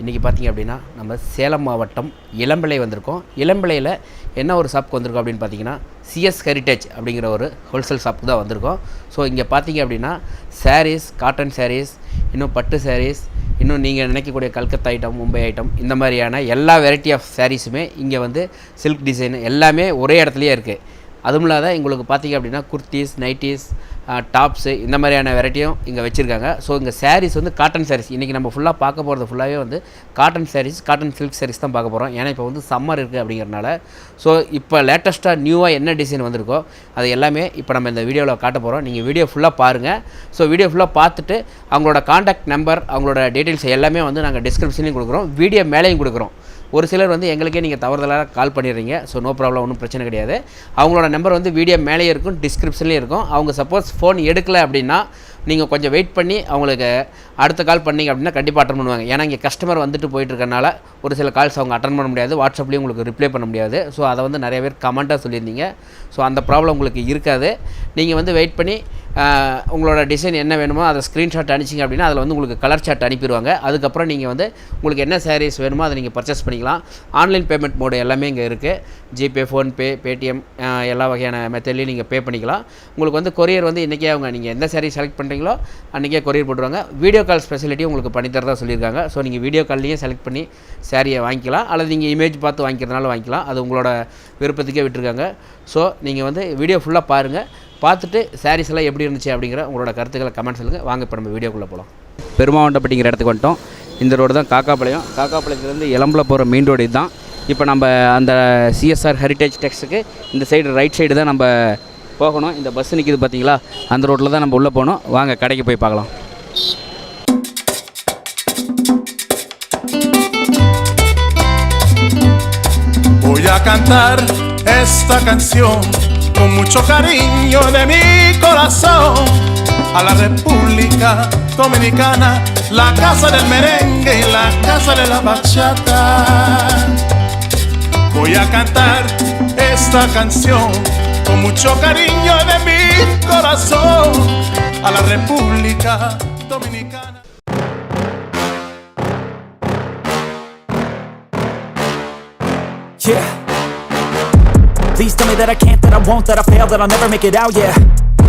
இன்றைக்கி பார்த்தீங்க அப்படின்னா நம்ம சேலம் மாவட்டம் இளம்பிள்ளை வந்திருக்கோம். இளம்பிள்ளையில் என்ன ஒரு ஷாப்க்கு வந்திருக்கோம் அப்படின்னு பார்த்தீங்கன்னா சிஎஸ் ஹெரிட்டேஜ் அப்படிங்கிற ஒரு ஹோல்சேல் ஷாப்புக்கு தான் வந்திருக்கோம். ஸோ இங்கே பார்த்தீங்க அப்படின்னா சாரீஸ் காட்டன் சாரீஸ் இன்னும் பட்டு சாரீஸ் இன்னும் நீங்கள் நினைக்கக்கூடிய கல்கத்தா ஐட்டம் மும்பை ஐட்டம் இந்த மாதிரியான எல்லா வெரைட்டி ஆஃப் சாரீஸுமே இங்கே வந்து சில்க் டிசைன் எல்லாமே ஒரே இடத்துலையே இருக்குது அதுவும் இல்லாத உங்களுக்கு பார்த்தீங்க அப்படின்னா குர்த்திஸ் நைட்டிஸ் டாப்ஸு இந்த மாதிரியான வெரைட்டியும் இங்கே வச்சுருக்காங்க. ஸோ இங்கே சாரீஸ் வந்து காட்டன் சாரீஸ் இன்றைக்கி நம்ம ஃபுல்லாக பார்க்க போகிறது ஃபுல்லாகவே வந்து cotton sarees cotton silk sarees தான் பார்க்க போகிறோம் ஏன்னா இப்போ வந்து சம்மர் இருக்குது அப்படிங்கிறனால. ஸோ இப்போ லேட்டஸ்ட்டாக நியூவாக என்ன டிசைன் வந்திருக்கோ அது எல்லாமே இப்போ நம்ம இந்த வீடியோவில் காட்ட போகிறோம் நீங்கள் வீடியோ ஃபுல்லாக பாருங்கள் ஸோ வீடியோ ஃபுல்லாக பார்த்துட்டு அவங்களோட காண்டாக்ட் நம்பர் அவங்களோட டீட்டெயில்ஸ் எல்லாமே வந்து நாங்கள் டிஸ்கிரிப்ஷன்லையும் கொடுக்குறோம். வீடியோ மேலேயும் கொடுக்குறோம். ஒரு சிலர் வந்து எங்களுக்கே நீங்கள் தவறுதலாக கால் பண்ணிடுறீங்க. ஸோ நோ ப்ராப்ளம் ஒன்றும் பிரச்சனை கிடையாது. அவங்களோட நம்பர் வந்து வீடியோ மேலேயே இருக்கும் டிஸ்கிரிப்ஷன்லேயும் இருக்கும். அவங்க சப்போஸ் ஃபோன் எடுக்கலை அப்படின்னா நீங்கள் கொஞ்சம் வெயிட் பண்ணி அவங்களுக்கு அடுத்த கால் பண்ணீங்க அப்படின்னா கண்டிப்பாக அட்டன் பண்ணுவாங்க. ஏன்னா இங்கே கஸ்டமர் வந்துட்டு போயிட்டு இருக்கறனால ஒரு சில கால்ஸ் அவங்க அட்டன் பண்ண முடியாது. வாட்ஸ்அப்லேயும் உங்களுக்கு ரிப்ளை பண்ண முடியாது. ஸோ அதை வந்து நிறைய பேர் கமெண்ட்டாக சொல்லியிருந்தீங்க. ஸோ அந்த ப்ராப்ளம் உங்களுக்கு இருக்காது. நீங்கள் வந்து வெயிட் பண்ணி உங்களோட டிசைன் என்ன வேணுமோ அதை ஸ்க்ரீன்ஷாட் அனுப்பிச்சிங்க அப்படின்னா அதில் வந்து உங்களுக்கு கலர் சாட் அனுப்பிடுவாங்க. அதுக்கப்புறம் நீங்கள் வந்து உங்களுக்கு என்ன சாரீஸ் வேணுமோ அதை நீங்கள் பர்ச்சேஸ் பண்ணிக்கலாம். ஆன்லைன் பேமெண்ட் மோடு எல்லாமே இங்கே இருக்குது ஜிபே ஃபோன்பே பேடிஎம் எல்லா வகையான மெத்தட்லேயும் நீங்கள் பே பண்ணிக்கலாம். உங்களுக்கு வந்து கொரியர் வந்து இன்றைக்கே அவங்க நீங்கள் எந்த சாரீ செலக்ட் பண்ணுறீங்களோ அன்றைக்கே கொரியர் போட்டுருவாங்க. வீடியோ கால் ஸ்பெசிலிட்டி உங்களுக்கு பண்ணித்தரதா சொல்லியிருக்காங்க. ஸோ நீங்கள் வீடியோ கால்லையும் செலக்ட் பண்ணி சாரியை வாங்கிக்கலாம். அல்லது நீங்கள் இமேஜ் பார்த்து வாங்கிக்கிறதுனால வாங்கிக்கலாம். அது உங்களோட விருப்பத்துக்கே விட்டுருக்காங்க. ஸோ நீங்கள் வந்து வீடியோ ஃபுல்லாக பாருங்கள் பார்த்துட்டு சாரீஸ் எல்லாம் எப்படி இருந்துச்சு அப்படிங்கிற உங்களோட கருத்துக்களை கமெண்ட் சொல்லுங்கள் வாங்க இப்போ நம்ம வீடியோக்குள்ளே போகலாம் பெருமாவண்டப்பட்டிங்கிற இடத்துக்கு வந்துட்டோம். இந்த ரோடு தான் காக்காப்பாளையம். காக்காப்பாளையத்துலேருந்து இளம்பில் போகிற மெயின் ரோடு இதுதான். இப்போ நம்ம அந்த சிஎஸ்ஆர் ஹெரிட்டேஜ் டெக்ஸுக்கு இந்த சைடு ரைட் சைடு தான் நம்ம போகணும் இந்த பஸ் நிற்கிது பார்த்தீங்களா அந்த ரோட்டில் தான் நம்ம உள்ளே போகணும் வாங்க கடைக்கு போய் பார்க்கலாம் Voy a cantar esta canción con mucho cariño de mi corazón a la República Dominicana, la casa del merengue y la casa de la bachata. Voy a cantar esta canción con mucho cariño de mi corazón a la República Dominicana. Yeah. Please tell me that I can't, that I won't, that I fail, that I'll never make it out, yeah.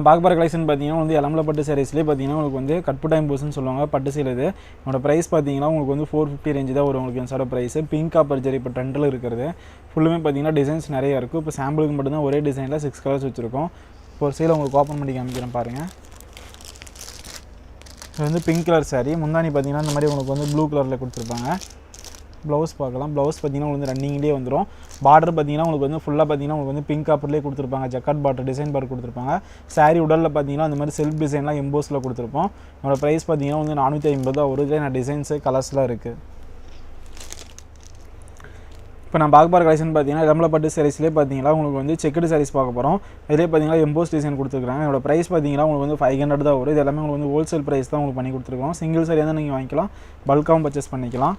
இப்போ நான் பார்க்க போகிற collection பார்த்தீங்கன்னா வந்து இளம்பல பட்டு சாரீஸ்லேயே பார்த்தீங்கன்னா உங்களுக்கு வந்து கட்பு டைம் போஸ்ன்னு சொல்லுவாங்க. பட்டு சீல் இது. என்னோட ப்ரைஸ் பார்த்தீங்கன்னா உங்களுக்கு வந்து ஃபோர் ஃபிஃப்டி ரேஞ்சு தான் வரும் உங்களுக்கு என்னோட ப்ரைஸ் பிங்க் காப்பர் ஜெரி இப்போ ட்ரெண்டில் இருக்கிறது. ஃபுல்லுமே பார்த்தீங்கன்னா டிசைன்ஸ் நிறைய இருக்குது இப்போ சாம்பிளுக்கு மட்டும்தான் ஒரே டிசைனில் சிக்ஸ் கலர்ஸ் வச்சுருக்கோம். இப்போ ஒரு சைடில் உங்களுக்கு ஓப்பன் பண்ணி காமிக்கிறேன் பாருங்கள் இது வந்து பிங்க் கலர் saree. முந்தானி பார்த்தீங்கன்னா இந்த மாதிரி உங்களுக்கு வந்து ப்ளூ கலரில் கொடுத்துருப்பாங்க. ப்ளவுஸ் பார்க்கலாம். ப்ளவுஸ் பார்த்தீங்கன்னா உங்களுக்கு வந்து ரன்னிங்லேயே வந்துடும் பார்டர் பார்த்தீங்கன்னா உங்களுக்கு வந்து ஃபுல்லாக பார்த்தீங்கன்னா உங்களுக்கு வந்து பிங்க் காப்பர்லேயே கொடுத்துருப்பாங்க. ஜக்காட் பார்டர் டிசைன் பார்டர் கொடுத்துருப்பாங்க. சாரீ உடலில் பார்த்தீங்கன்னா அந்த மாதிரி செல்ஃப் டிசைன்லாம் எம்போஸில் கொடுத்துருப்போம். என்னோட ப்ரைஸ் பார்த்தீங்கன்னா வந்து நானூற்றி ஐம்பது ரூபா ஒரு இதில் நான் டிசைன்ஸு கலர்ஸ்லாம் இருக்குது இப்போ நான் பாக்பார் கலெக்ஷன் பார்த்தீங்கன்னா இடம்பலப்பட்டு சாரீஸ்லேயே பார்த்தீங்கன்னா உங்களுக்கு வந்து செக்குடு சாரீஸ் பார்க்க போகிறோம் இதிலே பார்த்தீங்கன்னா எம்போஸ் டிசைன் கொடுத்துருக்காங்க என்னோட ப்ரைஸ் பார்த்தீங்கன்னா உங்களுக்கு வந்து ஃபைவ் ஹண்ட்ரட் தான் வரும். இது எல்லாமே உங்களுக்கு வந்து ஹோல்சேல் ப்ரைஸ் தான் உங்களுக்கு பண்ணி கொடுத்துருக்கோம் சிங்கிள் சாரியாக தான் நீங்கள் வாங்கிக்கலாம். பல்காகவும் பர்ச்சேஸ் பண்ணிக்கலாம்.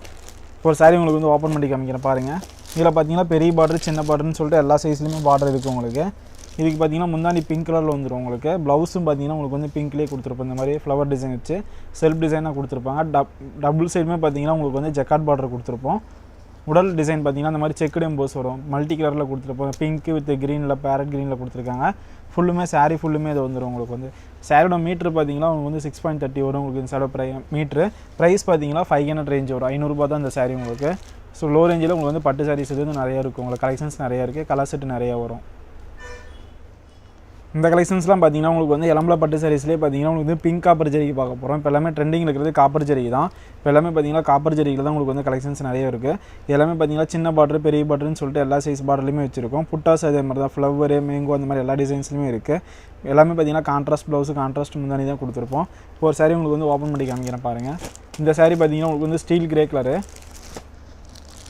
ஒரு சாரி உங்களுக்கு வந்து ஓப்பன் பண்ணி காமிக்கிறேன் பாருங்கள் இதில் பார்த்தீங்கன்னா பெரிய பார்டர் சின்ன பார்டர்னு சொல்லிட்டு எல்லா சைஸ்லையுமே பார்டர் இருக்குது உங்களுக்கு. இதுக்கு பார்த்தீங்கன்னா முந்தாண்டி பிங்க் கலரில் வந்துடும் உங்களுக்கு. ப்ளவுஸும் பார்த்தீங்கன்னா உங்களுக்கு வந்து பிங்க்லேயே கொடுத்துருப்போம். இந்த மாதிரி ஃப்ளவர் டிசைன் வச்சு செல்ஃப் டிசைனாக கொடுத்துருப்பாங்க. டப் டபுள் சைடுமே பார்த்தீங்கன்னா உங்களுக்கு வந்து ஜக்காட் பார்டர் கொடுத்துருப்போம். உடல் டிசைன் பார்த்தீங்கன்னா அந்த மாதிரி செக்குடு எம்போஸ் வரும். மல்டி கலரில் கொடுத்துருப்போம் பிங்க். வித் க்ரீனில் பேரட் க்ரீனில் கொடுத்துருக்காங்க. ஃபுல்லுமே சாரீ ஃபுல்லுமே இது வந்துடும் உங்களுக்கு வந்து. சாரியோட மீட்ரு பார்த்தீங்கன்னா உங்களுக்கு வந்து சிக்ஸ் பாயிண்ட் தேர்ட்டி வரும் உங்களுக்கு இந்த சாரோட ப்ரை மீட்ரு ப்ரைஸ் பார்த்தீங்கன்னா ஃபைவ் ஹண்ட்ரட் ரேஞ்ச் வரும். ஐநூறுரூபா தான் இந்த சாரீ உங்களுக்கு. ஸோ லோ ரேஞ்சில் உங்களுக்கு வந்து பட்டு சாரீஸ் இது வந்து நிறையா இருக்கும் உங்களுக்கு கலெக்ஷன்ஸ் நிறையா இருக்குது கலர் செட்டு நிறையா வரும். இந்த கலெக்ஷன்ஸ்லாம் பார்த்தீங்கன்னா உங்களுக்கு வந்து இளம்பல பட்டு சாரீஸ்லேயே பார்த்தீங்கன்னா உங்களுக்கு வந்து பிங்க் காப்பர் ஜெரிக்கு பார்க்க போகிறோம் இப்போ எல்லாமே ட்ரெண்டிங் இருக்கிறது காப்பர் ஜெரிகை தான். இப்போ எல்லாமே பார்த்தீங்கன்னா காப்பர் ஜெரிக்கில் தான் உங்களுக்கு வந்து கலெக்ஷன்ஸ் நிறைய இருக்குது எல்லாமே பார்த்தீங்கன்னா சின்ன பாட்ரு பெரிய பாட்ருன்னு சொல்லிட்டு எல்லா சைஸ் பாட்டிலுமே வச்சிருக்கோம். புட்டாஸ் அதே மாதிரி தான் ஃப்ளவரு மேங்கோ அந்த மாதிரி எல்லா டிசைன்ஸ்லையுமே இருக்குது எல்லாமே பார்த்தீங்கன்னா கான்ட்ராஸ்ட் ப்ளவுஸு கான்ட்ராஸ்ட் முந்தானி தான் கொடுத்துருப்போம். இப்போ ஒரு சாரீ உங்களுக்கு வந்து ஓப்பன் பண்ணி காமிக்கிறேன் பாருங்கள் இந்த saree பார்த்தீங்கன்னா உங்களுக்கு வந்து ஸ்டீல் கிரே கலரு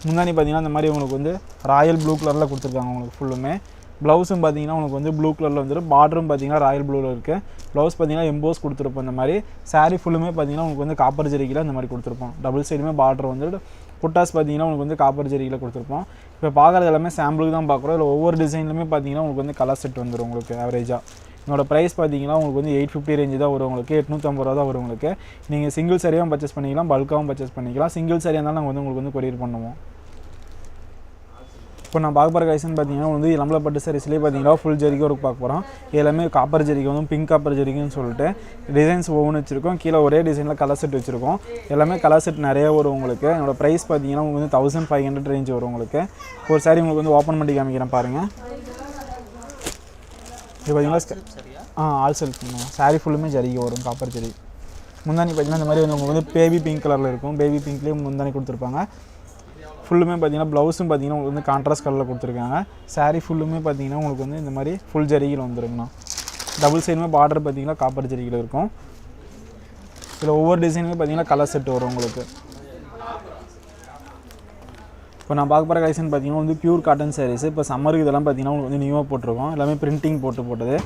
முந்தானி பார்த்தீங்கன்னா இந்த மாதிரி உங்களுக்கு வந்து ராயல் ப்ளூ கலரில் கொடுத்துருக்காங்க உங்களுக்கு ஃபுல்லுமே ப்ளவுஸும் பார்த்தீங்கன்னா உங்களுக்கு வந்து ப்ளூ கலரில் வந்துடும் பார்டரும் பார்த்தீங்கன்னா ராயல் ப்ளூவில் இருக்குது ப்ளவுஸ் பார்த்தீங்கன்னா எம்போஸ் கொடுத்துருப்போம் இந்த மாதிரி. சாரீ ஃபுல்லுமே பார்த்தீங்கன்னா உங்களுக்கு வந்து காப்பர் ஜெரிக்கில் இந்த மாதிரி கொடுத்துருப்போம். டபுள் சைடுமே பார்டர் வந்துட்டு புட்டாஸ் பார்த்தீங்கன்னா உங்களுக்கு வந்து காப்பர் ஜெரிக்கில் கொடுத்துருப்போம். இப்போ பார்க்குறது எல்லாமே சாம்பிளுக்கு தான் பார்க்குறோம் இதில் ஒவ்வொரு டிசைன்லையுமே பார்த்தீங்கன்னா உங்களுக்கு வந்து கலர் செட் வந்துடும் உங்களுக்கு ஆவரேஜாக என்னோடய ப்ரைஸ் பார்த்தீங்கன்னா உங்களுக்கு வந்து எயிட் ஃபிஃப்டி ரேஞ்சு தான் வரும் உங்களுக்கு. எட்நூற்றம்பது ரூபா தான் வரும் உங்களுக்கு. நீங்கள் சிங்கிள் சரியாகவும் பர்ச்சேஸ் பண்ணிக்கலாம் பல்காகவும் பர்ச்சேஸ் பண்ணிக்கலாம். சிங்கிள் சரியாக இருந்தாலும் நாங்கள் வந்து உங்களுக்கு வந்து கொரியர் பண்ணுவோம். இப்போ நான் பார்க்க போகிற கலெக்ஷன் பார்த்தீங்கன்னா வந்து இளம்பல பட்டு சாரீஸ்லேயே பார்த்தீங்கன்னா ஃபுல் ஜெரிகை ஒரு பார்க்க போகிறோம் எல்லாமே காப்பர் ஜெரிகை வந்து பிங்க் காப்பர் ஜெரிகைன்னு சொல்லிட்டு டிசைன்ஸ் ஒவ்வொன்று வச்சுருக்கோம். கீழே ஒரே டிசைனில் கலர் செட் வச்சுருக்கோம். எல்லாமே கலர் செட் நிறைய வரும் உங்களுக்கு. என்னோட ப்ரைஸ் பார்த்தீங்கன்னா உங்களுக்கு வந்து தௌசண்ட் ஃபைவ் ஹண்ட்ரட் ரேஞ்ச் வரும் உங்களுக்கு. ஒரு சாரி உங்களுக்கு வந்து ஓப்பன் பண்ணி காமிக்கிறேன் பாருங்கள் இது பார்த்தீங்கன்னா ஆ ஆல் செல் பண்ணுவோம் சாரி ஃபுல்லுமே ஜரிகை வரும் காப்பர் ஜெரி முந்தானி பார்த்தீங்கன்னா இந்த மாதிரி வந்து உங்களுக்கு வந்து பேபி பிங்க் கலரில் இருக்கும். பேபி பிங்க்லேயே முந்தானி கொடுத்துருப்பாங்க. ஃபுல்லுமே பார்த்தீங்கன்னா ப்ளவுஸும் பார்த்தீங்கன்னா உங்களுக்கு வந்து கான்ட்ராஸ்ட் கலரில் கொடுத்துருக்காங்க. Saree ஃபுல்லுமே பார்த்தீங்கன்னா உங்களுக்கு வந்து இந்த மாதிரி ஃபுல் ஜரிகில் வந்துருங்கண்ணா. டபுள் சைடுமே பார்டர் பார்த்தீங்கன்னா காப்பர் ஜரிகில் இருக்கும். இதில் ஒவ்வொரு டிசைனுமே பார்த்தீங்கன்னா கலர் செட் வரும் உங்களுக்கு. இப்போ நான் பார்க்க போகிற கலெக்ஷன் பார்த்தீங்கன்னா வந்து பியூர் காட்டன் சாரீஸ் இப்போ சம்மருக்கு இதெல்லாம் பார்த்தீங்கன்னா உங்களுக்கு வந்து நியூவாக போட்டிருக்கோம். எல்லாமே பிரிண்டிங் போட்டு போட்டது.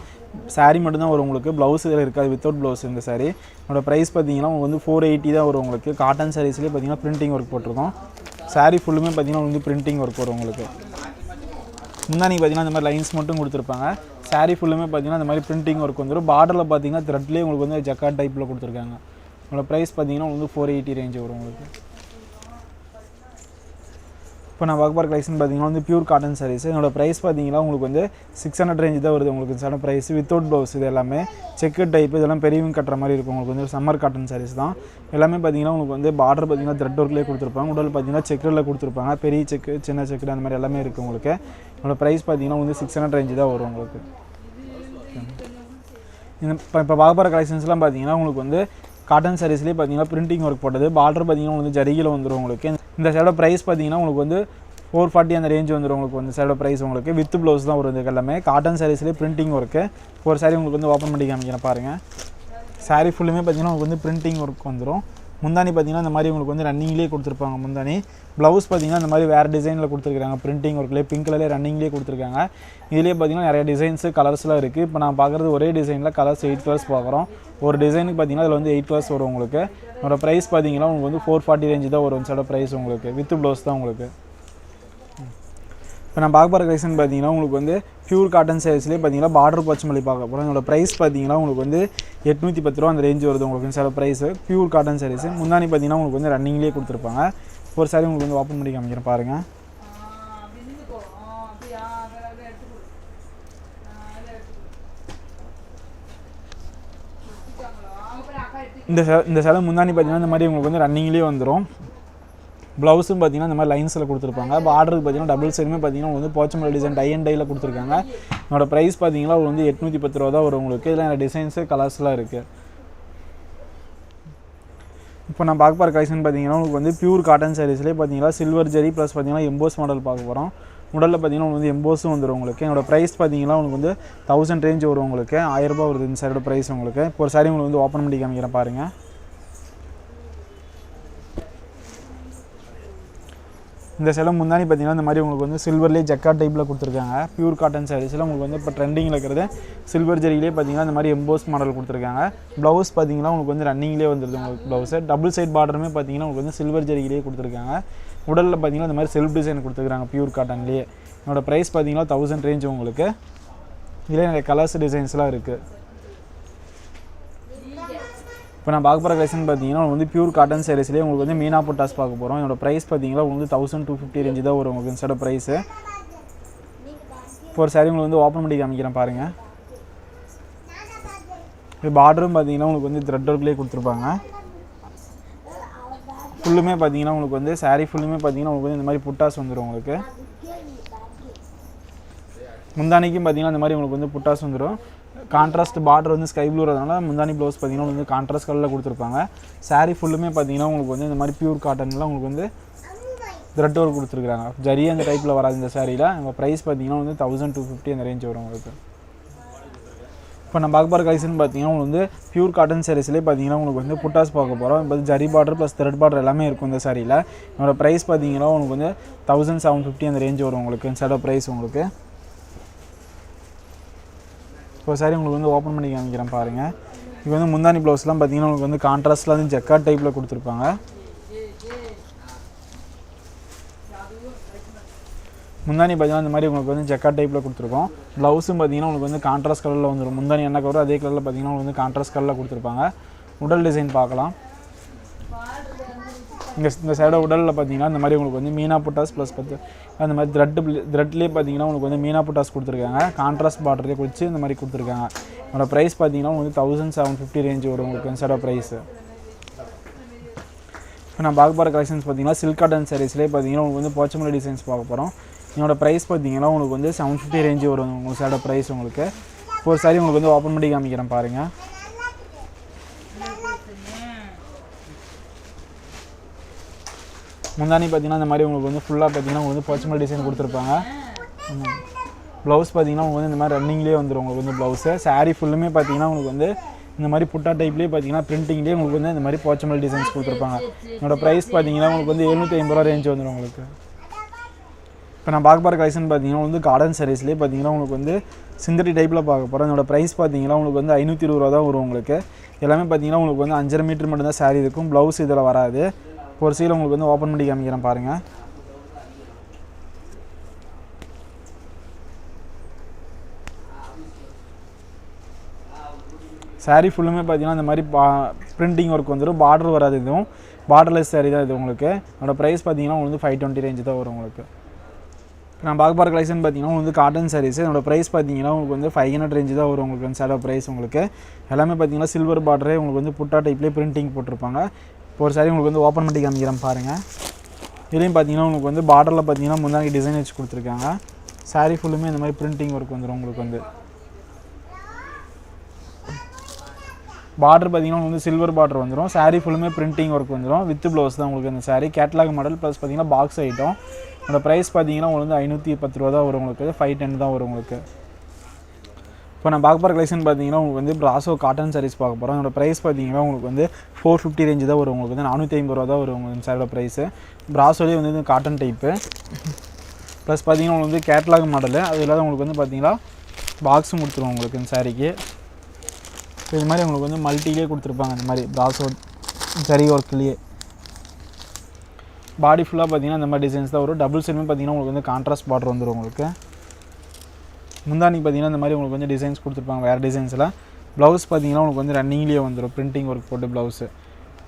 Saree மட்டும்தான் வரும் உங்களுக்கு. ப்ளவுஸ் இதில் இருக்காது. வித்தவுட் ப்ளவுஸ் இந்த saree. என்னோட ப்ரைஸ் பார்த்தீங்கன்னா உங்களுக்கு வந்து ஃபோர் எயிட்டி தான் வரும் உங்களுக்கு. காட்டன் சாரீஸ்லேயே பார்த்தீங்கன்னா பிரிண்டிங் ஒர்க் போட்டிருக்கோம். சாரீ ஃபுல்லுமே பார்த்தீங்கன்னா வந்து பிரிண்டிங் ஒர்க் வரும் உங்களுக்கு. முன்னாடி பார்த்தீங்கன்னா இந்த மாதிரி லைன்ஸ் மட்டும் கொடுத்துருப்பாங்க. சாரீ ஃபுல்லுமே பார்த்தீங்கன்னா இந்த மாதிரி பிரிண்டிங் ஒர்க் வந்துடும் பார்டரில் பார்த்தீங்கன்னா த்ரெட்லேயே உங்களுக்கு வந்து ஜக்காட் டைப்பில் கொடுத்துருக்காங்க. உங்களோட ப்ரைஸ் பார்த்தீங்கன்னா உங்களுக்கு ஃபோர் எயிட்டி ரேஞ்ச் வரும் உங்களுக்கு. இப்போ நான் பார்க்க கலெக்ஷன் பார்த்தீங்கன்னா வந்து பியூர் காட்டன் சாரீஸ் என்னோட ப்ரைஸ் பார்த்தீங்கன்னா உங்களுக்கு வந்து சிக்ஸ் ஹண்ட்ரட் ரேஞ்ச் தான் வருது உங்களுக்கு சார் ப்ரைஸ் வித்தவுட் ப்ளவுஸ் இது எல்லாமே. செக்கு டைப் இதெல்லாம் பெரியவங்க கட்டுற மாதிரி இருக்கும். உங்களுக்கு வந்து சம்மர் காட்டன் சாரீஸ் தான். எல்லாமே பார்த்தீங்கன்னா உங்களுக்கு வந்து பார்டர் பார்த்தீங்கன்னா த்ரெட் ஒர்க்லேயே கொடுத்துருப்பாங்க. உடல் பார்த்தீங்கன்னா செக்கில் கொடுத்துருப்பாங்க. பெரிய செக்கு சின்ன செக்கு அந்த மாதிரி எல்லாமே இருக்குது உங்களுக்கு. என்னோடய ப்ரைஸ் பார்த்தீங்கன்னா வந்து சிக்ஸ் ஹண்ட்ரட் ரேஞ்சு தான் வரும் உங்களுக்கு. இந்த இப்போ இப்போ பார்க்க போகிற கலெக்ஷன்ஸ்லாம் பார்த்தீங்கன்னா உங்களுக்கு வந்து காட்டன் சாரீஸ்லேயே பார்த்தீங்கன்னா பிரிண்டிங் ஒர்க் போட்டது. பார்டர் பார்த்தீங்கன்னா உங்களுக்கு ஜரிகில் வந்துடும் உங்களுக்கு. இந்த சைடோட ப்ரைஸ் பார்த்தீங்கன்னா உங்களுக்கு வந்து ஃபோர் ஃபார்ட்டி அந்த ரேஞ்ச் வந்துடும் உங்களுக்கு. வந்து சைடோட ப்ரைஸ் உங்களுக்கு. வித் ப்ளவுஸ் தான் வரும் எல்லாமே. காட்டன் சாரீஸ்லேயே பிரிண்டிங் ஒர்க்கு ஒரு saree உங்களுக்கு வந்து ஓப்பன் பண்ணி காமிக்கிறேன் பாருங்கள் சாரீ ஃபுல்லுமே பார்த்தீங்கன்னா உங்களுக்கு வந்து பிரிண்டிங் ஒர்க் வந்துடும் முந்தானி பார்த்தீங்கன்னா இந்த மாதிரி உங்களுக்கு வந்து ரன்னிங்லேயே கொடுத்துருப்பாங்க. முந்தானி. ப்ளவுஸ் பார்த்தீங்கன்னா இந்த மாதிரி வேறு டிசைனில் கொடுத்துருக்காங்க. பிரிண்டிங் ஒர்க்லேயே பிங்க் கலர்லேயே ரன்னிங்லேயே கொடுத்துருக்காங்க. இதுலேயே பார்த்தீங்கன்னா நிறைய டிசைன்ஸு கலர்ஸ்லாம் இருக்குது இப்போ நான் பார்க்குறது ஒரே டிசைனில் கலர்ஸ் எயிட் கலர்ஸ் பார்க்குறோம். ஒரு டிசைனுக்கு பார்த்தீங்கன்னா அதில் வந்து எயிட் கலர்ஸ் வரும் உங்களுக்கு. என்னோடய ப்ரைஸ் பார்த்தீங்கன்னா உங்களுக்கு வந்து ஃபோர் ஃபார்ட்டி ரேஞ்சு தான் வரும். சைட ப்ரைஸ் உங்களுக்கு. வித் ப்ளவுஸ் தான் உங்களுக்கு. இப்போ நான் பார்க்க போகிற கலெக்ஷன் பார்த்தீங்கன்னா உங்களுக்கு வந்து பியூர் காட்டன் சாரீஸ்லேயே பார்த்தீங்கன்னா பார்டர் பச்சைமல்லி பார்க்க போகிறோம் என்னோட ப்ரைஸ் பார்த்தீங்கன்னா உங்களுக்கு வந்து எட்நூற்றி பத்து ரூபா அந்த ரேஞ்ச் வருது உங்களுக்கு. சில ப்ரைஸு பியூர் காட்டன் சாரீஸ் முந்தானி பார்த்தீங்கன்னா உங்களுக்கு வந்து ரன்னிங்லேயே கொடுத்துருப்பாங்க. ஒரு சாரி உங்களுக்கு வந்து ஓப்பன் பண்ணி காமிக்கிறேன் பாருங்கள் இந்த சே இந்த சேலை முந்தானி பார்த்தீங்கன்னா இந்த மாதிரி உங்களுக்கு வந்து ரன்னிங்லேயே வந்துடும் ப்ளவுஸும் பார்த்தீங்கன்னா இந்த மாதிரி லைன்ஸில் கொடுத்துருப்பாங்க. இப்போ ஆர்டருக்கு பார்த்தீங்கன்னா டபுள் சைடுமே பார்த்தீங்கன்னா உங்களுக்கு வந்து போச்சமல் டிசைன் டை அண்ட் டையில் கொடுத்துருக்காங்க. என்னோட ப்ரைஸ் பார்த்தீங்கன்னா உங்களுக்கு வந்து எட்நூற்றி பத்து ரூபா தான் வரும் உங்களுக்கு. இதில் நிறைய டிசைன்ஸு கலர்ஸ்லாம் இருக்குது இப்போ நான் பார்க்க போகிற கலெக்ஷன் பார்த்தீங்கன்னா உங்களுக்கு வந்து பியூர் காட்டன் சாரீஸ்லேயே பார்த்தீங்கன்னா சில்வர் ஜெரி ப்ளஸ் பார்த்தீங்கன்னா எம்போஸ் மாடல் பார்க்க போகிறோம் உடலில் பார்த்தீங்கன்னா உங்களுக்கு வந்து எம்போஸும் வந்துடும் உங்களுக்கு. என்னோடய ப்ரைஸ் பார்த்தீங்கன்னா உங்களுக்கு வந்து தௌசண்ட் ரேஞ்ச் வரும் உங்களுக்கு. ஆயிரரூபா வருது இந்த சாரியோட ப்ரைஸ் உங்களுக்கு. இப்போ ஒரு சாரி உங்களுக்கு வந்து ஓப்பன் பண்ணி காமிக்கிறேன் பாருங்கள் இந்த சிலை முந்தானி பார்த்தீங்கன்னா இந்த மாதிரி உங்களுக்கு வந்து சில்வர்லேயே ஜக்கா டைப்பில் கொடுத்துருக்காங்க. பியூர் காட்டன் சாரீஸில் உங்களுக்கு வந்து இப்போ ட்ரெண்டிங்கில் இருக்கிறது. சில்வர் ஜெரியிலே பார்த்தீங்கன்னா இந்த மாதிரி எம்போஸ் மாடல் கொடுத்துருக்காங்க. ப்ளவுஸ் பார்த்தீங்கன்னா உங்களுக்கு வந்து ரன்னிங்லேயே வந்துருது உங்களுக்கு ப்ளவுஸு டபுள் சைட் பார்டருமே பார்த்தீங்கன்னா உங்களுக்கு வந்து சில்வர் ஜெரியிலே கொடுத்துருக்காங்க. உடலில் பார்த்தீங்கன்னா இந்த மாதிரி செல்ஃப் டிசைன் கொடுத்துருக்காங்க பியூர் காட்டன்லேயே என்னோட ப்ரைஸ் பார்த்தீங்கன்னா தௌசண்ட் ரேஞ்ச் உங்களுக்கு. இதில் நிறைய கலர்ஸ் டிசைன்ஸ்லாம் இருக்குது இப்போ நான் பார்க்க போகிற கலெக்ஷன் பார்த்தீங்கன்னா உங்களுக்கு வந்து பியூர் காட்டன் சேரீஸ்லேயே உங்களுக்கு வந்து மீனா புட்டாஸ் பார்க்க போகிறோம் என்னோட ப்ரைஸ் பார்த்தீங்கன்னா உங்களுக்கு வந்து தௌசண்ட் டூ ஃபிஃப்டி ரேஞ்சு தான் வரும் உங்களுக்கு இன்ஸ்டோட ப்ரைஸு இப்போ ஒரு சாரி உங்களுக்கு வந்து ஓப்பன் பண்ணி காமிக்கிறேன் பாருங்கள் இது பார்டரும் பார்த்தீங்கன்னா உங்களுக்கு வந்து த்ரெட் ஒர்க்லேயே கொடுத்துருப்பாங்க. ஃபுல்லுமே பார்த்தீங்கன்னா உங்களுக்கு வந்து சாரீ ஃபுல்லுமே பார்த்தீங்கன்னா உங்களுக்கு வந்து இந்த மாதிரி புட்டாஸ் வந்துடும் உங்களுக்கு. முந்தானிக்கும் பார்த்தீங்கன்னா இந்த மாதிரி உங்களுக்கு வந்து புட்டாஸ் வந்துடும் கான்ட்ராஸ்ட் பார்டர் வந்து ஸ்கை ப்ளூறதுனால முந்தானி ப்ளவுஸ் பார்த்தீங்கன்னா வந்து கான்ட்ராஸ்ட் கலரில் கொடுத்துருப்பாங்க. சாரீ ஃபுல்லுமே பார்த்தீங்கன்னா உங்களுக்கு வந்து இந்த மாதிரி பியூர் காட்டன்லாம் உங்களுக்கு வந்து த்ரெட் ஒர்க் கொடுத்துருக்காங்க ஜரி அந்த டைப்பில் வராது இந்த சாரியில் நம்ம ப்ரைஸ் பார்த்தீங்கன்னா வந்து தௌசண்ட் டூ ஃபிஃப்டி அந்த ரேஞ்ச் வரும் உங்களுக்கு. இப்போ நம்ம பார்க்க போகிற கலெக்ஷன் பார்த்தீங்கன்னா உங்களுக்கு வந்து பியூர் காட்டன் சாரீஸ்லேயே பார்த்தீங்கன்னா உங்களுக்கு வந்து புட்டாஸ் பார்க்க போகிறோம் இப்போ வந்து zari border plus thread border எல்லாமே இருக்கும் இந்த சாரியில் என்னோட ப்ரைஸ் பார்த்தீங்கன்னா உங்களுக்கு வந்து தௌசண்ட் செவன் ஃபிஃப்டி அந்த ரேஞ்ச் வரும் உங்களுக்கு. இன்ஸ்டோட ப்ரைஸ் உங்களுக்கு. இப்போ சாரி உங்களுக்கு வந்து ஓப்பன் பண்ணி காமிக்கிறேன் பாருங்கள் இப்போ வந்து முந்தானி ப்ளவுஸ்லாம் பார்த்தீங்கன்னா உங்களுக்கு வந்து கான்ட்ராஸ்ட்டில் வந்து ஜக்காட் டைப்பில் கொடுத்துருப்பாங்க. முந்தானி பார்த்தீங்கன்னா இந்த மாதிரி உங்களுக்கு வந்து ஜக்கா டைப்பில் கொடுத்துருக்கோம். ப்ளவுஸும் பார்த்தீங்கன்னா உங்களுக்கு வந்து கான்ட்ராஸ்ட் கலரில் வந்துடும் முந்தானி என்ன கவரோ அதே கலரில் பார்த்தீங்கன்னா உங்களுக்கு வந்து கான்ட்ராஸ்ட் கலரில் கொடுத்துருப்பாங்க. உடல் டிசைன் பார்க்கலாம். இந்த இந்த சைடோட உடலில் பார்த்தீங்கன்னா இந்த மாதிரி உங்களுக்கு வந்து மீனா புட்டாஸ் ப்ளஸ் பத்து அந்த மாதிரி த்ரெட்டு த்ரெட்லேயே பார்த்தீங்கன்னா உங்களுக்கு வந்து மீனா புட்டாஸ் கொடுத்துருக்காங்க. கான்ட்ராஸ்ட் பார்டர்லேயே குடிச்சு இந்த மாதிரி கொடுத்துருக்காங்க. என்னோட ப்ரைஸ் பார்த்தீங்கன்னா உங்களுக்கு தௌசண்ட் செவன் ஃபிஃப்டி ரேஞ்ச் வரும் உங்களுக்கு இன்ஸ்டோட ப்ரைஸு இப்போ நான் பார்க்க போகிற கலெக்ஷன்ஸ் பார்த்தீங்கன்னா சில்க் காட்டன் சாரீஸ்லேயே பார்த்தீங்கன்னா உங்களுக்கு வந்து போச்சமல்லி டிசைன்ஸ் பார்க்க போகிறோம் என்னோடய ப்ரைஸ் பார்த்தீங்கன்னா உங்களுக்கு வந்து செவன் ஃபிஃப்டி ரேஞ்சு வரும் உங்களுக்கு சைடோட ப்ரைஸ் உங்களுக்கு. இப்போ ஒரு சாரி உங்களுக்கு வந்து ஓப்பன் பண்ணி காமிக்கிறேன் பாருங்கள் முந்தானி பார்த்தீங்கன்னா இந்த மாதிரி உங்களுக்கு வந்து ஃபுல்லாக பார்த்தீங்கன்னா உங்களுக்கு வந்து போச்சமல் டிசைன் கொடுத்துருப்பாங்க ப்ளவுஸ் பார்த்தீங்கன்னா உங்களுக்கு வந்து இந்த மாதிரி ரன்னிங்லேயே வந்துடும் உங்களுக்கு வந்து ப்ளவுஸு சாரீ ஃபுல்லுமே பார்த்தீங்கன்னா உங்களுக்கு வந்து இந்த மாதிரி புட்டா டைப்லேயே பார்த்தீங்கன்னா பிரிண்டிங்லேயே உங்களுக்கு வந்து இந்த மாதிரி போச்சமல் டிசைன்ஸ் கொடுத்துருப்பாங்க என்னோடய ப்ரைஸ் பார்த்தீங்கன்னா உங்களுக்கு வந்து எழுநூற்றி ஐம்பது ரூபா ரேஞ்ச் வந்துடும் உங்களுக்கு இப்போ நான் பார்க்க போகிற கலெக்ஷன் பார்த்தீங்கன்னா வந்து கார்டன் சாரீஸ்லேயே பார்த்தீங்கன்னா உங்களுக்கு வந்து சிந்தடி டைப்பில் பார்க்க போகிறோம் என்னோடய ப்ரைஸ் பார்த்தீங்கன்னா உங்களுக்கு வந்து ஐநூற்றி இருபது ரூபா தான் வரும் உங்களுக்கு எல்லாமே பார்த்தீங்கன்னா உங்களுக்கு வந்து அஞ்சரை மீட்டர் மட்டும்தான் சாரீ இருக்கும் ப்ளவுஸ் இதில் வராது ஒரு சீலை உங்களுக்கு வந்து ஓப்பன் பண்ணி காமிக்கிறேன் பாருங்கள் சாரீ ஃபுல்லுமே பார்த்தீங்கன்னா இந்த மாதிரி பா பிரிண்டிங் ஒர்க் வந்துடும் பார்டர் வராது இதுவும். பார்டர்லெஸ் சாரீ தான் இது உங்களுக்கு. அதோட ப்ரைஸ் பார்த்தீங்கன்னா உங்களுக்கு ஃபைவ் டுவெண்ட்டி ரேஞ்சு தான் வரும் உங்களுக்கு. நான் பார்க்க போகிற கலெக்ஷன் பார்த்தீங்கன்னா உங்களுக்கு வந்து காட்டன் சாரீஸ் என்னோட ப்ரைஸ் பார்த்தீங்கன்னா உங்களுக்கு வந்து ஃபைவ் ஹண்ட்ரட் ரேஞ்சு தான் வரும் உங்களுக்கு சேலோ ப்ரைஸ் உங்களுக்கு. எல்லாமே பார்த்தீங்கன்னா சில்வர் பார்டரே உங்களுக்கு வந்து புட்டா டைப்லேயே பிரிண்டிங் போட்டிருப்பாங்க. இப்போ ஒரு சாரி உங்களுக்கு வந்து ஓப்பன் பண்ணி காமிக்கிறேன் பாருங்கள் இதுலேயும் பார்த்தீங்கன்னா உங்களுக்கு வந்து பார்டரில் பார்த்தீங்கன்னா முந்தாங்க டிசைன் வச்சு கொடுத்துருக்காங்க. சாரீ ஃபுல்லுமே இந்த மாதிரி பிரிண்டிங் ஒர்க் வந்துடும் உங்களுக்கு வந்து. பார்டர் பார்த்தீங்கன்னா உங்களுக்கு வந்து சில்வர் பார்டர் வந்துடும் சாரீ ஃபுல்லுமே பிரிண்டிங் ஒர்க் வந்துடும் வித் ப்ளவுஸ் தான் உங்களுக்கு இந்த சாரீ கேட்லாக் மாடல் ப்ளஸ் பார்த்தீங்கன்னா பாக்ஸ் ஐட்டம் அந்த ப்ரைஸ் பார்த்தீங்கன்னா உங்களுக்கு வந்து ஐநூற்றி பத்து ரூபா தான் வரும் உங்களுக்கு. ஃபைவ் டென் தான் வரும் உங்களுக்கு. இப்போ நான் பார்க்க போகிற கலெக்ஷன் பார்த்தீங்கன்னா உங்களுக்கு வந்து ப்ராசோ காட்டன் சாரீஸ் பார்க்க போகிறோம் அதோட ப்ரைஸ் பார்த்தீங்கன்னா உங்களுக்கு வந்து ஃபோர் ஃபிஃப்டி ரேஞ்சு தான் வரும். உங்களுக்கு வந்து நானூற்றி ஐம்பது ரூபா தான் வரும் உங்களுக்கு சாரோட ப்ரைஸு ப்ராசோலேயே வந்து காட்டன் டைப்பு ப்ளஸ் பார்த்தீங்கன்னா உங்களுக்கு வந்து கேட்லாக் மாடலு அது இல்லாத உங்களுக்கு வந்து பார்த்தீங்கன்னா பாக்ஸும் கொடுத்துருவோம் உங்களுக்கு இந்த சாரீக்கு இது மாதிரி உங்களுக்கு வந்து மல்டிலே கொடுத்துருப்பாங்க இந்த மாதிரி ப்ராசோ சரி ஒர்க்லேயே பாடி ஃபுல்லாக பார்த்தீங்கன்னா இந்த மாதிரி டிசைன்ஸ் தான் வரும். டபுள் சைடுமே பார்த்தீங்கன்னா உங்களுக்கு வந்து கான்ட்ராஸ்ட் பார்டர் வந்துடும் உங்களுக்கு. முந்தானிக்கு பார்த்தீங்கன்னா இந்த மாதிரி உங்களுக்கு வந்து டிசைன்ஸ் கொடுத்துருப்பாங்க. வேறு டிசைன்ஸில் ப்ளவுஸ் பார்த்தீங்கன்னா உங்களுக்கு வந்து ரன்னிங்லேயே வந்துடும் பிரிண்டிங் ஒர்க் போட்டு ப்ளவுஸு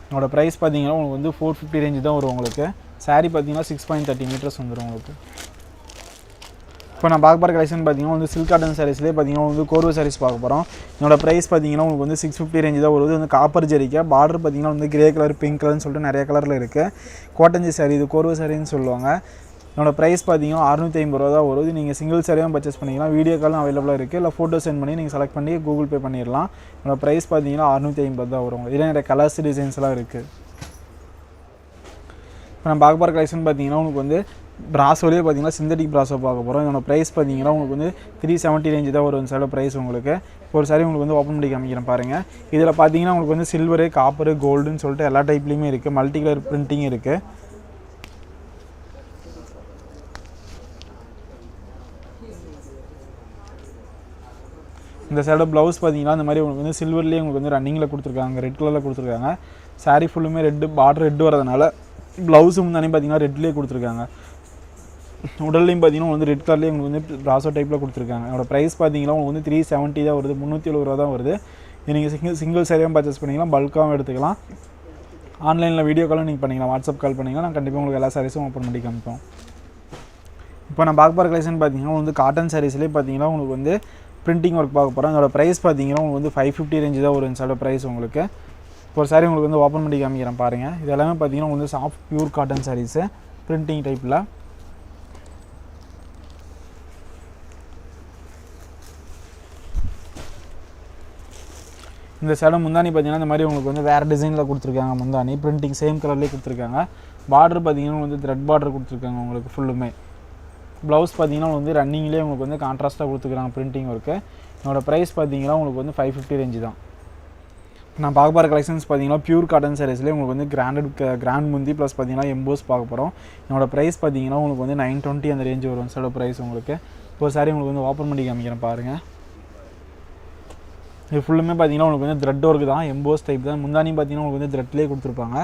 என்னோட ப்ரைஸ் பார்த்தீங்கன்னா உங்களுக்கு வந்து ஃபோர் ஃபிஃப்டி ரேஞ்சு தான் வரும் உங்களுக்கு. சாரீ பார்த்தீங்கன்னா சிக்ஸ் பாயிண்ட் தேர்ட்டி மீட்டர்ஸ் வந்துடும் உங்களுக்கு. இப்போ நான் பார்க்க போகிற கலெக்ஷன் பார்த்தீங்கன்னா வந்து சில்க் காட்டன் சாரீஸ்லேயே பார்த்தீங்கன்னா வந்து கோர்வை சாரீஸ் பார்க்க போகிறோம் என்னோட ப்ரைஸ் பார்த்தீங்கன்னா உங்களுக்கு வந்து சிக்ஸ் ஃபிஃப்டி ரேஞ்சு தான் வருது. வந்து காப்பர் ஜெரிக்கா பார்டர் பார்த்தீங்கன்னா வந்து கிரே கலர் பிங்க் கலர்னு சொல்லிட்டு நிறைய கலரில் இருக்குது கோட்டஞ்சி சாரி இது கோர்வை சாரின்னு சொல்லுவாங்க. என்னோட ப்ரைஸ் பார்த்தீங்கன்னா அறுநூற்றி ஐம்பது ரூபா தான் வருது. நீங்கள் சிங்கிள் சேரையும் பர்ச்சேஸ் பண்ணிக்கலாம். வீடியோ காலும் அவைலபிளாக இருக்குது இல்லை ஃபோட்டோ சென்ட் பண்ணி நீங்கள் செலக்ட் பண்ணி கூகுள் பே பண்ணிடலாம் என்னோட ப்ரைஸ் பார்த்தீங்கன்னா அறுநூற்றி ஐம்பது தான் வரும். இதில் நிறைய கலர்ஸ் டிசைன்ஸ்லாம் இருக்குது இப்போ நம்ம பார்க்க போகிற கலெக்ஷன் பார்த்தீங்கன்னா உங்களுக்கு வந்து ப்ராஸோலேயே பார்த்தீங்கன்னா சிந்தட்டிக் ப்ராஸோ பார்க்க போகிறோம் இதோட ப்ரைஸ் பார்த்தீங்கன்னா உங்களுக்கு வந்து த்ரீ செவன்ட்டி ரேஞ்சு தான் வரும் சார் ப்ரைஸ் உங்களுக்கு. ஒரு சாரி உங்களுக்கு வந்து ஓப்பன் பண்ணி காமிக்கிறேன் பாருங்கள் இதில் பார்த்தீங்கன்னா உங்களுக்கு வந்து சில்வரு காப்பரு கோல்டுன்னு சொல்லிட்டு எல்லா டைப்லேயுமே இருக்குது மல்டி கலர் பிரிண்டிங் இருக்குது இந்த சைடு ப்ளவுஸ் பார்த்தீங்கன்னா இந்த மாதிரி உங்களுக்கு வந்து சில்வர்லேயே உங்களுக்கு வந்து ரன்னிங்கில் கொடுத்துருக்காங்க ரெட் கலரில் கொடுத்துருக்காங்க. Saree ஃபுல்லுமே ரெட்டு பார்டர் ரெட் வரதுனால ப்ளவுஸும் தானே பார்த்தீங்கன்னா ரெட்லேயே கொடுத்துருக்காங்க. உடல்லையும் பார்த்தீங்கன்னா உங்களுக்கு வந்து ரெட் கலர்லேயே உங்களுக்கு வந்து ப்ராசோ டைப்பில் கொடுத்துருக்காங்க. அதோட ப்ரைஸ் பார்த்தீங்கன்னா உங்களுக்கு வந்து த்ரீ செவன்ட்டி தான் வருது முந்நூற்றி எழுபது ரூபா தான் வருது. நீங்கள் சிங்கிள் சிங்கிள் சரியாக பர்ச்சேஸ் பண்ணிக்கலாம் பல்காகவும் எடுத்துக்கலாம். ஆன்லைனில் வீடியோ காலும் நீங்கள் பண்ணிக்கலாம் வாட்ஸ்அப் கால் பண்ணிங்கன்னா நான் கண்டிப்பாக உங்களுக்கு எல்லா சாரீஸும் ஓப்பன் பண்ணி காமிப்போம் இப்போ நான் பார்க்க போகிற கலெக்ஷன் பார்த்தீங்கன்னா வந்து காட்டன் சாரீஸ்லேயே பார்த்தீங்கன்னா உங்களுக்கு வந்து பிரிண்டிங் ஒர்க் பார்க்க போகிறோம் அதோட ப்ரைஸ் பார்த்தீங்கன்னா உங்களுக்கு வந்து ஃபைவ் ஃபிஃப்டி ரேஞ்சு தான் ஒரு இன்ச்சோட ப்ரைஸ் உங்களுக்கு. இப்போ ஒரு சாரி உங்களுக்கு வந்து ஓப்பன் பண்ணி காமிக்கிறேன் பாருங்கள் இது எல்லாமே பார்த்தீங்கன்னா வந்து soft pure cotton sarees printing டைப்பில் இந்த சேலை முந்தானி பார்த்தீங்கன்னா இந்த மாதிரி உங்களுக்கு வந்து வேறு டிசைனில் கொடுத்துருக்காங்க முந்தானி பிரிண்டிங் சேம் கலர்லேயே கொடுத்துருக்காங்க. பார்டர் பார்த்தீங்கன்னா வந்து த்ரெட் பார்டர் கொடுத்துருக்காங்க உங்களுக்கு ஃபுல்லுமே ப்ளவுஸ் பார்த்தீங்கன்னா வந்து ரன்னிங்லேயே உங்களுக்கு வந்து கான்ட்ராஸ்ட்டாக கொடுத்துருக்காங்க பிரிண்டிங் ஒர்க்கு என்னோட ப்ரைஸ் பார்த்தீங்கன்னா உங்களுக்கு வந்து ஃபைவ் ஃபிஃப்டி ரேஞ்சு தான். நான் பார்க்க போகிற கலெக்ஷன்ஸ் பார்த்தீங்கன்னா பியூர் காட்டன் சாரீஸ்லேயே உங்களுக்கு வந்து கிராண்டட் கிராண்ட் முந்தி ப்ளஸ் பார்த்தீங்கன்னா எம்போஸ் பார்க்க போகிறோம் என்னோடய ப்ரைஸ் பார்த்தீங்கன்னா உங்களுக்கு வந்து நைன் டுவெண்ட்டி அந்த ரேஞ்சு வரும் சில ப்ரைஸ் உங்களுக்கு. இப்போ சாரி உங்களுக்கு வந்து ஓப்பன் பண்ணி காமிக்கிறேன் பாருங்கள் இது ஃபுல்லுமே பார்த்தீங்கன்னா உங்களுக்கு வந்து த்ரெட் ஒர்க்கு தான் எம்போஸ் டைப் தான். முந்தானி பார்த்தீங்கன்னா உங்களுக்கு வந்து த்ரெட்லேயே கொடுத்துருப்பாங்க.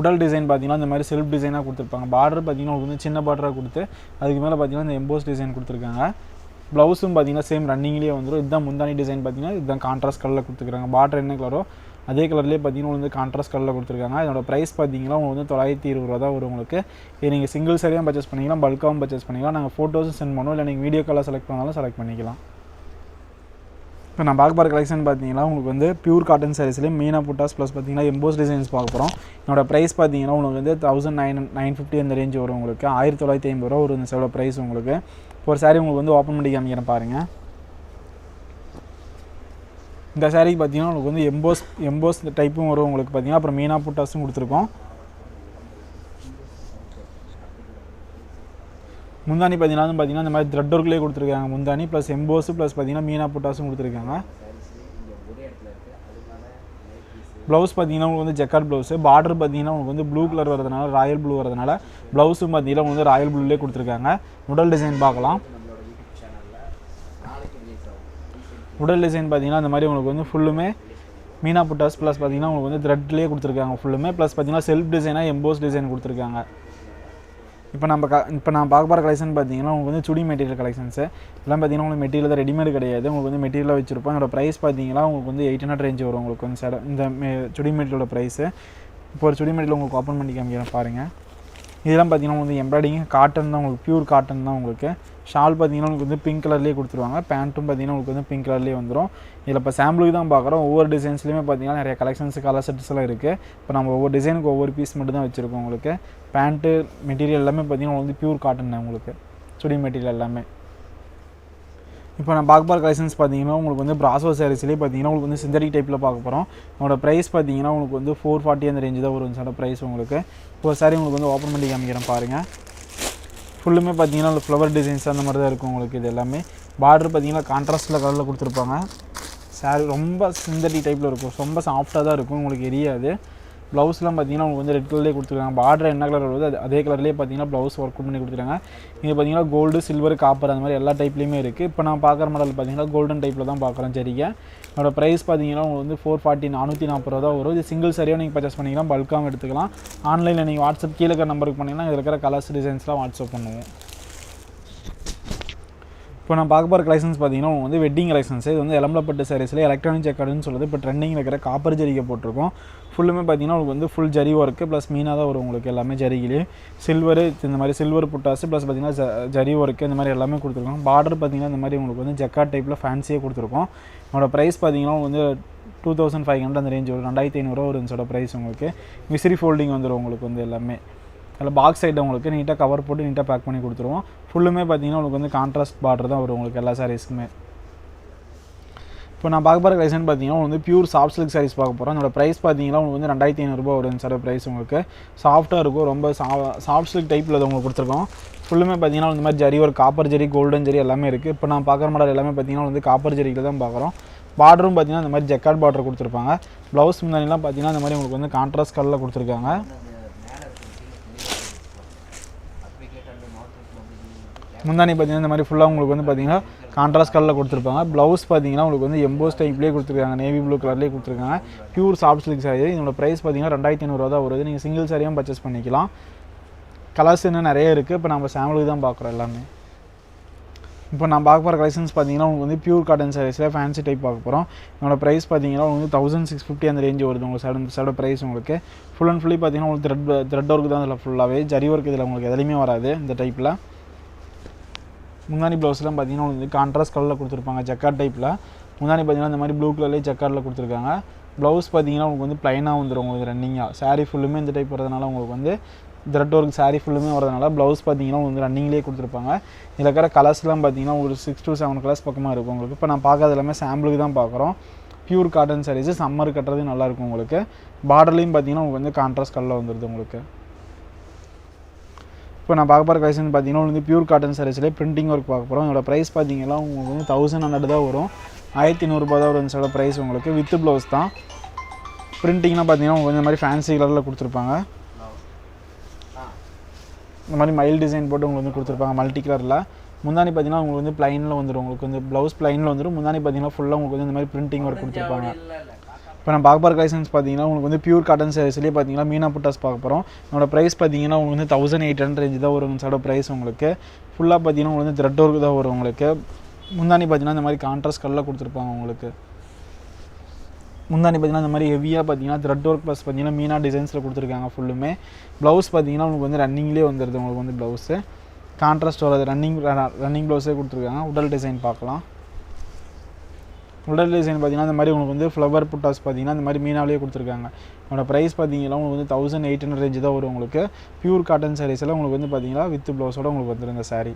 உடல் டிசைன் பார்த்தீங்கன்னா இந்த மாதிரி செல்ஃப் டிசைனாக கொடுத்துருப்பாங்க. பார்டர் பார்த்தீங்கன்னா உங்களுக்கு வந்து சின்ன பார்டராக கொடுத்து அதுக்கு மேலே பார்த்தீங்கன்னா இந்த எம்போஸ் டிசைன் கொடுத்துருக்காங்க. ப்ளவுஸும் பார்த்தீங்கன்னா சேம் ரன்னிங்லேயே வந்துடும் இதுதான் முந்தானி டிசைன் பார்த்தீங்கன்னா இதுதான் கான்ட்ராஸ்ட் கலரில் கொடுத்துருக்காங்க. பார்டர் என்ன கலரோ அதே கலர்லேயே பார்த்தீங்கன்னா வந்து கான்ட்ராஸ்ட் கலரில் கொடுத்துருக்காங்க. இதோட ப்ரைஸ் பார்த்தீங்கன்னா உங்களுக்கு வந்து தொள்ளாயிரத்தி இருபது ரூபா தான் வரும் உங்களுக்கு. இது நீங்கள் சிங்கிள் சரியாக பர்ச்சேஸ் பண்ணிக்கலாம் பல்காகவும் பர்ச்சேஸ் பண்ணிக்கலாம். நாங்கள் ஃபோட்டோஸும் சென்ட் பண்ணுவோம். இல்லை நீங்கள் வீடியோ காலாக செலக்ட் பண்ணாலும் செலக்ட் பண்ணிக்கலாம். இப்போ நான் பார்க்க போகிற கலெக்ஷன் பார்த்தீங்கன்னா உங்களுக்கு வந்து பியூர் காட்டன் சாரீஸ்லேயே மீனா புட்டாஸ் ப்ளஸ் பார்த்தீங்கன்னா எம்போஸ் டிசைன்ஸ் பார்க்க போகிறோம் என்னோட ப்ரைஸ் பார்த்தீங்கன்னா உங்களுக்கு வந்து தௌசண்ட் நைன் நைன் ஃபிஃப்டி அந்த ரேஞ்ச் வரும் உங்களுக்கு. ஆயிரத்தி தொள்ளாயிரத்தி ஐம்பது ரூபா ஒரு இந்த செவ்வளோ ப்ரைஸ் உங்களுக்கு. ஒரு சாரீ உங்களுக்கு வந்து ஓப்பன் பண்ணி காமிக்கிறேன் பாருங்கள் இந்த சாரீக்கு பார்த்தீங்கன்னா உங்களுக்கு வந்து எம்போஸ் எம்போஸ் டைப்பும் வரும் உங்களுக்கு பார்த்தீங்கன்னா. அப்புறம் மீனா புட்டாஸும் கொடுத்துருக்கோம். முந்தானி பார்த்தீங்கன்னா வந்து பார்த்தீங்கன்னா இந்த மாதிரி த்ரெட் ஒர்க்லேயே கொடுத்துருக்காங்க. முந்தானி ப்ளஸ் எம்போஸு ப்ளஸ் பார்த்தீங்கன்னா மீனா புட்டாஸும் கொடுத்துருக்காங்க. ப்ளவுஸ் பார்த்தீங்கன்னா உங்களுக்கு வந்து ஜெக்கார்ட் ப்ளவுஸு பார்டர் பார்த்தீங்கன்னா உங்களுக்கு வந்து ப்ளூ கலர் வரதுனால ராயல் ப்ளூ வரதுனால ப்ளவுஸும் பார்த்தீங்கன்னா வந்து ராயல் ப்ளூலேயே கொடுத்துருக்காங்க. உடல் டிசைன் பார்க்கலாம். உடல் டிசைன் பார்த்தீங்கன்னா இந்த மாதிரி உங்களுக்கு வந்து ஃபுல்லுமே மீனா புட்டாஸ் ப்ளஸ் பார்த்தீங்கன்னா உங்களுக்கு வந்து த்ரெட்லேயே கொடுத்துருக்காங்க ஃபுல்லுமே ப்ளஸ் பார்த்தீங்கன்னா செல்ஃப் டிசைனாக எம்போஸ் டிசைன் கொடுத்துருக்காங்க. இப்போ நம்ம க இப்போ நான் பார்க்க போகிற கலெக்ஷன் பார்த்தீங்கன்னா உங்களுக்கு வந்து சுடி மெட்டீரியல் கலெக்ஷன்ஸு இதெல்லாம் பார்த்தீங்கன்னா உங்களுக்கு மெட்டீரியல் தான் ரெடிமேட் கிடையாது. உங்களுக்கு வந்து மெட்டீரியலாக வச்சுருப்போம். என்னோட ப்ரைஸ் பார்த்தீங்கன்னா உங்களுக்கு வந்து எயிட் ஹண்ட்ரட் ரேஞ்ச் வரும் உங்களுக்கு வந்து சட இந்த சுடி மெட்டீரியலோட ப்ரைஸு இப்போ ஒரு சுடி மெட்டீரியல் உங்களுக்கு ஓப்பன் பண்ணி காமிக்கிறேன் பாருங்கள் இதெல்லாம் பார்த்தீங்கன்னா உங்களுக்கு எம்ப்ராய்டிங் காட்டன் தான் உங்களுக்கு பியூர் காட்டன் தான் உங்களுக்கு. ஷால் பார்த்தீங்கன்னா உங்களுக்கு வந்து பிங்க் கலர்லேயே கொடுத்துருவாங்க. பேண்ட்டும் பார்த்தீங்கன்னா உங்களுக்கு வந்து பிங்க் கலர்லேயே வந்துடும் இதில் இப்போ சாம்பிளுக்கு தான் பார்க்குறோம். ஒவ்வொரு டிசைன்ஸ்லையுமே பார்த்தீங்கன்னா நிறைய கலெக்ஷன்ஸ் கலர் செட்ஸ்லாம் இருக்குது இப்போ நம்ம ஒவ்வொரு டிசைனுக்கு ஒவ்வொரு பீஸ் மட்டும் தான் வச்சுருக்கோம் உங்களுக்கு. பேண்ட்டு மெட்டீரியல் எல்லாமே பார்த்தீங்கன்னா வந்து பியூர் காட்டன் உங்களுக்கு. சுடி மெட்டீரியல் எல்லாமே. இப்போ நான் பாக்பால் கலெக்ஷன்ஸ் பார்த்தீங்கன்னா உங்களுக்கு வந்து ப்ராசோ சாரீஸ்லேயே பார்த்தீங்கன்னா உங்களுக்கு வந்து சிந்தடிக் டைப்பில் பார்க்க போகிறோம் அதோட ப்ரைஸ் பார்த்தீங்கன்னா உங்களுக்கு வந்து ஃபோர் ஃபார்ட்டி அந்த ரேஞ்சு தான் வரும் சார் ப்ரைஸ் உங்களுக்கு. ஒரு சாரி உங்களுக்கு வந்து ஓப்பன் பண்ணி காமிக்கிறேன் பாருங்கள் ஃபுல்லுமே பார்த்தீங்கன்னா ஃப்ளவர் டிசைன்ஸ் அந்த மாதிரி தான் இருக்கும் உங்களுக்கு இது எல்லாமே. பார்டர் பார்த்தீங்கன்னா கான்ட்ராஸ்டில் கலரில் கொடுத்துருப்பாங்க. சாரி ரொம்ப சிந்தடிக் டைப்பில் இருக்கும். ரொம்ப சாஃப்டாக தான் இருக்கும் உங்களுக்கு எரியாது. ப்ளவுஸ்லாம் பார்த்தீங்கன்னா உங்களுக்கு வந்து ரெட் கலர்லேயே கொடுத்துருக்காங்க. பார்டர் என்ன கலர் வருது அது அதே கலர்லேயே பார்த்தீங்கன்னா ப்ளவுஸ் ஒர்க் பண்ணி கொடுத்துருக்காங்க. இது பார்த்தீங்கன்னா கோல்டு சில்வர் காப்பர் அந்த மாதிரி எல்லா டைப்லேயுமே இருக்குது இப்போ நான் பார்க்குற மாடல் பார்த்தீங்கன்னா கோல்டன் டைப்பில் தான் பார்க்குறேன். சரிங்க? என்னோட ப்ரைஸ் பார்த்தீங்கன்னா உங்களுக்கு வந்து ஃபோர் ஃபார்ட்டி நானூற்றி நாற்பது ரூபா தான் வரும். இது சிங்கிள் சரியாக நீங்கள் பர்ச்சேஸ் பண்ணிக்கலாம் பல்காகவும் எடுத்துக்கலாம். ஆன்லைனில் நீங்கள் வாட்ஸ்அப் கீழே இருக்கிற நம்பருக்கு பண்ணிங்கன்னா இதில் இருக்கிற கலர்ஸ் டிசைன்ஸ்லாம் வாட்ஸ்அப் பண்ணுவோம். இப்போ நான் பார்க்க போகிற லைசன்ஸ் பார்த்தீங்கன்னா வந்து வெட்டிங் லைசன்ஸ் இது வந்து எலம்பலப்பட்டு சாரீஸில் எலக்ட்ரானிக் செக்கார்டுன்னு சொல்லுது இப்போ ட்ரெண்டிங்கில் இருக்கிற காப்பர் ஜரிகை போட்டிருக்கோம். ஃபுல்லுமே பார்த்தீங்கன்னா உங்களுக்கு வந்து ஃபுல் ஜரி ஒர்க்கு ப்ளஸ் மீனாக தான் வரும் உங்களுக்கு எல்லாமே ஜரிகிலே சில்வரு இந்த மாதிரி சில்வர் புட்டாசு ப்ளஸ் பார்த்தீங்கன்னா ஜ- ஜரி ஒர்க்கு இந்த மாதிரி எல்லாமே கொடுத்துருக்கோம். பார்டர் பார்த்தீங்கன்னா இந்த மாதிரி உங்களுக்கு வந்து ஜக்கார்ட் டைப்பில் ஃபேன்சியே கொடுத்துருக்கோம். என்னோட ப்ரைஸ் பார்த்தீங்கன்னா வந்து டூ தௌசண்ட் ஃபைவ் ஹண்ட்ரட் அந்த ரேஞ்ச் வரும் ரெண்டாயிரத்தி ஐநூறுரூவா ஒரு இன்ச்சோட ப்ரைஸ் உங்களுக்கு. மிஸ்ரி ஃபோல்டிங் வந்துடும் உங்களுக்கு வந்து எல்லாமே. அதில் பாக்ஸ் சைடு உங்களுக்கு நீட்டாக கவர் போட்டு நீட்டாக பேக் பண்ணி கொடுத்துருவோம். ஃபுல்லுமே பார்த்தீங்கன்னா உங்களுக்கு வந்து கான்ட்ராஸ்ட் பார்டர் தான் வரும் உங்களுக்கு எல்லா சாரீஸ்க்குமே இப்போ நான் பார்க்க போகிற கலெக்ஷன் பார்த்தீங்கன்னா வந்து பியூர் சாஃப்ட் சில்க் சாரீஸ் பார்க்க போகிறோம் அதோட ப்ரைஸ் பார்த்தீங்கன்னா உங்களுக்கு வந்து ரெண்டாயிரத்தி ஐநூறுரூபா வரும் சார் ப்ரைஸ் உங்களுக்கு. சாஃப்ட்டாக இருக்கும் ரொம்ப சாஃப்ட் சில்க் டைப்பில் அதை உங்களுக்கு கொடுத்துருக்கோம். ஃபுல்லுமே பார்த்தீங்கன்னா இந்த மாதிரி ஜரி ஒரு காப்பர் ஜரி கோல்டன் ஜரி எல்லாமே இருக்குது இப்போ நான் பார்க்குற மாடல் எல்லாமே பார்த்தீங்கன்னா வந்து காப்பர் ஜரியில் தான் பார்க்குறோம். பார்டரும் பார்த்தீங்கன்னா இந்த மாதிரி ஜெக்கார்ட் பார்டர் கொடுத்துருப்பாங்க. ப்ளவுஸ் முன்னாடிலாம் பார்த்தீங்கன்னா இந்த மாதிரி உங்களுக்கு வந்து கான்ட்ராஸ்ட் கலரில் கொடுத்துருக்காங்க. முந்தானி பார்த்தீங்கன்னா இந்த மாதிரி ஃபுல்லாக உங்களுக்கு வந்து பார்த்தீங்கன்னா கான்ட்ராஸ்ட் கலரில் கொடுத்துருப்பாங்க. ப்ளவுஸ் பார்த்தீங்கன்னா உங்களுக்கு வந்து எம்போஸ் டைப்லேயே கொடுத்துருக்காங்க. நேவி ப்ளூ கலர்லேயே கொடுத்துருக்காங்க. பியூர் சாஃப்ட் சில்க் சாரி இதோட ப்ரைஸ் பார்த்தீங்கன்னா ரெண்டாயிரத்தி ஐநூறுரூவா தான் வருது. நீங்கள் சிங்கிள் சாரியும் பர்ச்சேஸ் பண்ணிக்கலாம். கலர்ஸ் இன்னும் நிறைய இருக்குது இப்போ நம்ம சாம்பிளுக்கு தான் பார்க்குறோம் எல்லாமே. இப்போ நான் பார்க்க போகிற கலெக்ஷன்ஸ் பார்த்தீங்கன்னா உங்களுக்கு வந்து பியூர் காட்டன் சாரீஸில் ஃபேன்சி டைப் பார்க்க போகிறோம் என்னோட ப்ரைஸ் பார்த்தீங்கன்னா உங்களுக்கு தௌசண்ட் சிக்ஸ் ஃபிஃப்டி அந்த ரேஞ்ச் வருது உங்களுக்கு சடன் சட ப்ரைஸ் உங்களுக்கு. ஃபுல் அண்ட் ஃபுல்லி பார்த்தீங்கன்னா உங்களுக்கு த்ரெட் த்ரெட் ஒர்க் தான் இதில் ஃபுல்லாகவே ஜரி ஒர்க் இதில் உங்களுக்கு எதுலையுமே வராது இந்த டைப்பில் முந்தானி ப்ளவுஸ்லாம் பார்த்தீங்கன்னா உங்களுக்கு வந்து கான்ட்ராஸ்ட் கலரில் கொடுத்துருப்பாங்க. ஜக்கார்ட் டைப்பில் முந்தானி பார்த்தீங்கன்னா இந்த மாதிரி ப்ளூ கலர்லேயே ஜக்கார்டில் கொடுத்துருக்காங்க. ப்ளவுஸ் பார்த்தீங்கன்னா உங்களுக்கு வந்து ப்ளைனாக வந்துடும் உங்களுக்கு ரன்னிங்காக சாரீ ஃபுல்லுமே இந்த டைப் வரதுனால உங்களுக்கு வந்து த்ரெட் ஒர்க் சாரீ ஃபுல்லுமே வரதுனால ப்ளவுஸ் பார்த்தீங்கன்னா உங்களுக்கு வந்து ரன்னிங்லேயே கொடுத்துருப்பாங்க. இதில் இருக்கிற கலர்ஸ்லாம் பார்த்தீங்கன்னா ஒரு சிக்ஸ் டு செவன் கலர்ஸ் பக்கமாக இருக்கும் உங்களுக்கு. இப்போ நான் பார்க்காத எல்லாமே சாம்பிளுக்கு தான் பார்க்குறோம் பியூர் காட்டன் சாரீஸு சம்மர் கட்டுறது நல்லாயிருக்கும் உங்களுக்கு. பார்டர்லேயும் பார்த்தீங்கன்னா உங்களுக்கு வந்து கான்ட்ராஸ்ட் கலரில் வந்துடுது உங்களுக்கு. இப்போ நான் பார்க்க போகிற கலெக்ஷன் பார்த்தீங்கன்னா வந்து பியூர் காட்டன் சாரீஸ்லேயே பிரிண்டிங் ஒர்க் பார்க்க போகிறோம் இதோட ப்ரைஸ் பார்த்தீங்கன்னா உங்களுக்கு வந்து தௌசண்ட் ஹண்ட்ரட் தான் வரும். ஆயிரத்தி நூறுரூபா தான் வரும் சில ப்ரைஸ் உங்களுக்கு. வித் ப்ளவுஸ் தான். பிரிண்டிங்லாம் பார்த்தீங்கன்னா உங்களுக்கு இந்த மாதிரி ஃபேன்சி கலரில் கொடுத்துருப்பாங்க. இந்த மாதிரி மைல் டிசைன் போட்டு உங்களுக்கு வந்து கொடுத்துருப்பாங்க மல்டி கலரில் முந்தானி பார்த்தீங்கன்னா உங்களுக்கு வந்து ப்ளைனில் வந்துடும் உங்களுக்கு வந்து ப்ளவுஸ் ப்ளைனில் வந்துடும் முந்தானி பார்த்தீங்கன்னா ஃபுல்லாக உங்களுக்கு வந்து இந்த மாதிரி பிரிண்டிங் ஒர்க் கொடுத்துருப்பாங்க. இப்போ நம்ம பார்க்க லைசன்ஸ் பார்த்தீங்கன்னா உங்களுக்கு வந்து பியூர் காட்டன் சேரீஸ்லேயே பார்த்தீங்கன்னா மீனா புட்டாஸ் பார்க்க போகிறோம் என்னோட ப்ரைஸ் பார்த்தீங்கன்னா உங்களுக்கு வந்து தௌசண்ட் எயிட் ஹண்ட்ரட் ரேஞ்சு தான் வரும் சட ப்ரைஸ் உங்களுக்கு. ஃபுல்லாக பார்த்தீங்கன்னா உங்களுக்கு வந்து த்ரெட் ஒர்க் தான் வரும் உங்களுக்கு. முந்தானி பார்த்தீங்கன்னா இந்த மாதிரி கான்ட்ராஸ்ட் கலரில் கொடுத்துருப்பாங்க உங்களுக்கு. முந்தானி பார்த்தீங்கன்னா இந்த மாதிரி ஹெவியாக பார்த்தீங்கன்னா த்ரெட் ஒர்க் ப்ளஸ் பார்த்தீங்கன்னா மீனா டிசைன்ஸில் கொடுத்துருக்காங்க ஃபுல்லுமே ப்ளவுஸ் பார்த்தீங்கன்னா உங்களுக்கு வந்து ரன்னிங்லேயே வந்துடுது உங்களுக்கு வந்து ப்ளவுஸு கான்ட்ராஸ்ட் வராது. ரன்னிங் ரன்னிங் ப்ளவுஸே கொடுத்துருக்காங்க. உடல் டிசைன் பார்க்கலாம். உடல் டிசைன் பார்த்தீங்கன்னா இந்த மாதிரி உங்களுக்கு வந்து ஃப்ளவர் புட்டாஸ் பார்த்தீங்கன்னா இந்த மாதிரி மீனாலே கொடுத்துருக்காங்க. என்னோட ப்ரைஸ் பார்த்தீங்கன்னா உங்களுக்கு வந்து தௌசண்ட் எயிட் ஹண்ட்ரட் ரேஞ்சு தான் வரும் உங்களுக்கு. பியூர் காட்டன் சாரீஸ் எல்லாம் உங்களுக்கு வந்து பார்த்தீங்கன்னா வித் ப்ளவுஸோட உங்களுக்கு வந்துடும் சாரீ